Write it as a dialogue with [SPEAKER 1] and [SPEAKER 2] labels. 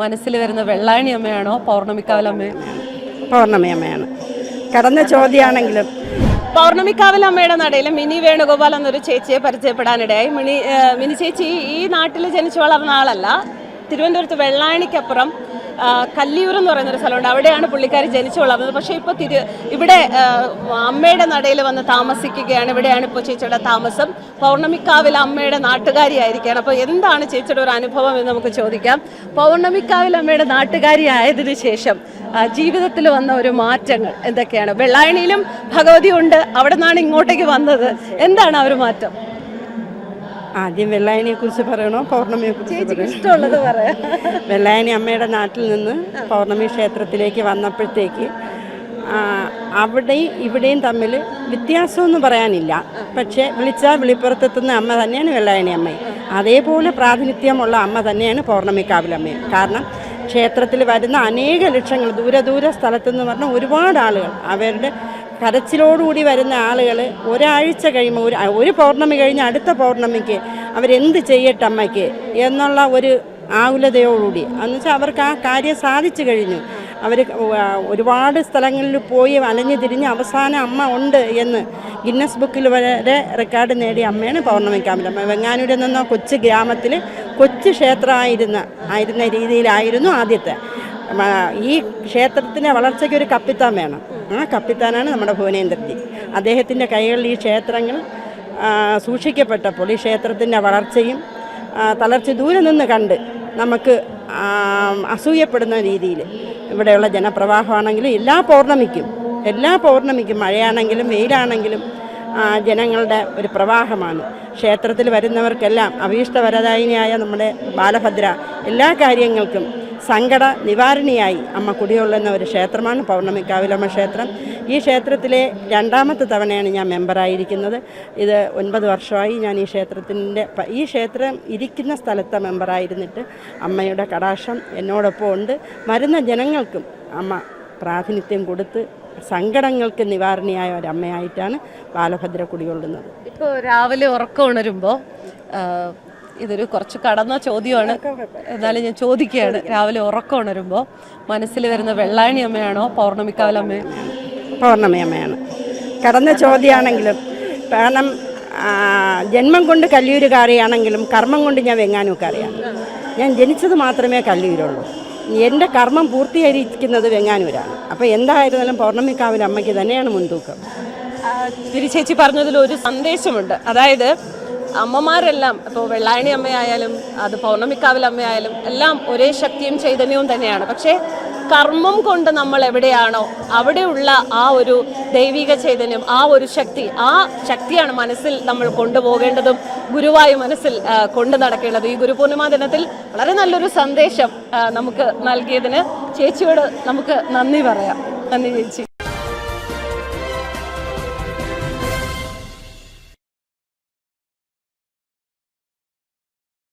[SPEAKER 1] മനസ്സിൽ വരുന്ന വെള്ളാണി അമ്മയാണോ? പൗർണമിക്കാവൽ പൗർണമിയമ്മയാണ്
[SPEAKER 2] പൗർണമി അമ്മയാണ്. കടന്ന ചോദ്യമാണെങ്കിലും.
[SPEAKER 1] പൗർണമിക്കാവൽ അമ്മയുടെ നടയിൽ മിനി വേണുഗോപാൽ എന്നൊരു ചേച്ചിയെ പരിചയപ്പെടാനിടയായി. മിനി മിനി ചേച്ചി ഈ നാട്ടിൽ ജനിച്ചു വളർന്ന ആളല്ല. തിരുവനന്തപുരത്ത് വെള്ളാണിക്കപ്പുറം ആ, കല്ലിയൂർ എന്ന് പറയുന്നൊരു സ്ഥലമുണ്ട്. അവിടെയാണ് പുള്ളിക്കാരി ജനിച്ചു വളർന്നത്. പക്ഷേ ഇപ്പോൾ തിരു ഇവിടെ അമ്മയുടെ നടയിൽ വന്ന് താമസിക്കുകയാണ്. ഇവിടെയാണ് ഇപ്പോൾ ചേച്ചിയുടെ താമസം. പൗർണമിക്കാവിൽ അമ്മയുടെ നാട്ടുകാരിയായിരിക്കുകയാണ്. അപ്പോൾ എന്താണ് ചേച്ചിയുടെ ഒരു അനുഭവം എന്ന് നമുക്ക് ചോദിക്കാം. പൗർണമിക്കാവിൽ അമ്മയുടെ നാട്ടുകാരി ആയതിനു ശേഷം ജീവിതത്തിൽ വന്ന ഒരു മാറ്റങ്ങൾ എന്തൊക്കെയാണ്? വെള്ളായണിയിലും ഭഗവതി ഉണ്ട് അവിടെ നിന്നാണ് ഇങ്ങോട്ടേക്ക് വന്നത്. എന്താണ് ആ ഒരു മാറ്റം?
[SPEAKER 2] ആദ്യം വെള്ളായണിയെ കുറിച്ച് പറയണോ? പൗർണമിയെ കുറിച്ച്
[SPEAKER 1] ഇഷ്ടമുള്ളത് പറയാം
[SPEAKER 2] വെള്ളായണി അമ്മയുടെ നാട്ടിൽ നിന്ന് പൗർണമി ക്ഷേത്രത്തിലേക്ക് വന്നപ്പോഴത്തേക്ക് അവിടെയും ഇവിടെയും തമ്മിൽ വ്യത്യാസമൊന്നും പറയാനില്ല. പക്ഷേ വിളിച്ചാൽ വിളിപ്പുറത്തെത്തുന്ന അമ്മ തന്നെയാണ് വെള്ളായണി അമ്മ. അതേപോലെ പ്രാതിനിധ്യമുള്ള അമ്മ തന്നെയാണ് പൗർണമിക്കാവിലമ്മയും കാരണം ക്ഷേത്രത്തിൽ വരുന്ന അനേക ലക്ഷങ്ങൾ ദൂരദൂര സ്ഥലത്തെന്ന് പറഞ്ഞാൽ പറഞ്ഞ ഒരുപാട് ആളുകൾ അവരുടെ കരച്ചിലോടുകൂടി വരുന്ന ആളുകൾ ഒരാഴ്ച കഴിയുമ്പോൾ ഒരു ഒരു പൗർണമി കഴിഞ്ഞ് അടുത്ത പൗർണമിക്ക് അവരെന്ത് ചെയ്യട്ടെ അമ്മയ്ക്ക് എന്നുള്ള ഒരു ആകുലതയോടുകൂടി. എന്ന് വെച്ചാൽ അവർക്ക് ആ കാര്യം സാധിച്ചു കഴിഞ്ഞു. അവർ ഒരുപാട് സ്ഥലങ്ങളിൽ പോയി അലഞ്ഞു തിരിഞ്ഞ് അവസാനം അമ്മ ഉണ്ട് എന്ന് ഗിന്നസ് ബുക്കിൽ വരെ റെക്കോർഡ് നേടിയ അമ്മയാണ് പൗർണമിക്കാമലമ്മ വെങ്ങാനൂരിൽ നിന്ന കൊച്ചു ഗ്രാമത്തിൽ കൊച്ചു ക്ഷേത്രമായിരുന്ന ആയിരുന്ന രീതിയിലായിരുന്നു ആദ്യത്തെ. ഈ ക്ഷേത്രത്തിന്റെ വളർച്ചയ്ക്ക് ഒരു കപ്പിത്താൻ വേണം. ആ കപ്പിത്താനാണ് നമ്മുടെ ഭുവനേന്ദ്രജി അദ്ദേഹത്തിന്റെ കൈകളിൽ ഈ ക്ഷേത്രങ്ങൾ സൂക്ഷിക്കപ്പെട്ടപ്പോൾ ഈ ക്ഷേത്രത്തിന്റെ വളർച്ചയും തളർച്ച ദൂരെ നിന്ന് കണ്ട് നമുക്ക് അസൂയപ്പെടുന്ന രീതിയിൽ ഇവിടെയുള്ള ജനപ്രവാഹമാണെങ്കിലും എല്ലാ പൗർണമിക്കും എല്ലാ പൗർണമിക്കും മഴയാണെങ്കിലും വെയിലാണെങ്കിലും ജനങ്ങളുടെ ഒരു പ്രവാഹമാണ്. ക്ഷേത്രത്തിൽ വരുന്നവർക്കെല്ലാം അഭീഷ്ടവരദായിനിയായ നമ്മുടെ ബാലഭദ്ര എല്ലാ കാര്യങ്ങൾക്കും സങ്കട നിവാരണിയായി അമ്മ കുടികൊള്ളുന്ന ഒരു ക്ഷേത്രമാണ് പൗർണമിക്കാവിലമ്മ ക്ഷേത്രം. ഈ ക്ഷേത്രത്തിലെ രണ്ടാമത്തെ തവണയാണ് ഞാൻ മെമ്പറായിരിക്കുന്നത് ഇത് ഒൻപത് വർഷമായി ഞാൻ ഈ ക്ഷേത്രത്തിന്റെ ഈ ക്ഷേത്രം ഇരിക്കുന്ന സ്ഥലത്തെ മെമ്പറായിരുന്നിട്ട് അമ്മയുടെ കടാക്ഷം എന്നോടൊപ്പം ഉണ്ട്. വരുന്ന ജനങ്ങൾക്കും അമ്മ പ്രാതിനിധ്യം കൊടുത്ത് സങ്കടങ്ങൾക്ക് നിവാരണിയായ ഒരമ്മയായിട്ടാണ് ബാലഭദ്ര കുടികൊള്ളുന്നത്.
[SPEAKER 1] ഇപ്പോൾ രാവിലെ ഉറക്കം ഉണരുമ്പോൾ ഇതൊരു കുറച്ച് കടന്ന ചോദ്യമാണ്. എന്നാലും ഞാൻ ചോദിക്കുകയാണ്. രാവിലെ ഉറക്കം ഉണരുമ്പോൾ മനസ്സിൽ വരുന്ന വെള്ളാണി അമ്മയാണോ പൗർണമിക്കാവലമ്മ
[SPEAKER 2] പൗർണമി അമ്മയാണ്. കടന്ന ചോദ്യമാണെങ്കിലും കാരണം ജന്മം കൊണ്ട് കല്ലൂരുകാരിയാണെങ്കിലും കർമ്മം കൊണ്ട് ഞാൻ വെങ്ങാനൂക്കാരിയാണ് ഞാൻ ജനിച്ചത് മാത്രമേ കല്ലൂരുള്ളൂ എന്റെ കർമ്മം പൂർത്തീകരിക്കുന്നത് വെങ്ങാനൂരാണ്. അപ്പോൾ എന്തായിരുന്നാലും പൗർണമിക്കാവിലമ്മയ്ക്ക് തന്നെയാണ് മുൻതൂക്കം.
[SPEAKER 1] തിരിച്ചേച്ചി പറഞ്ഞതിൽ ഒരു സന്ദേശമുണ്ട്. അതായത് അമ്മമാരെല്ലാം ഇപ്പോൾ വെള്ളായണി അമ്മയായാലും അത് പൗർണമിക്കാവിൽ അമ്മയായാലും എല്ലാം ഒരേ ശക്തിയും ചൈതന്യവും തന്നെയാണ്. പക്ഷേ കർമ്മം കൊണ്ട് നമ്മൾ എവിടെയാണോ അവിടെയുള്ള ആ ഒരു ദൈവിക ചൈതന്യം ആ ഒരു ശക്തി ആ ശക്തിയാണ് മനസ്സിൽ നമ്മൾ കൊണ്ടുപോകേണ്ടതും ഗുരുവായി മനസ്സിൽ കൊണ്ടു നടക്കേണ്ടത്. ഈ ഗുരുപൂർണിമ ദിനത്തിൽ വളരെ നല്ലൊരു സന്ദേശം നമുക്ക് നൽകിയതിന് ചേച്ചിയോട് നമുക്ക് നന്ദി പറയാം. നന്ദി ചേച്ചി.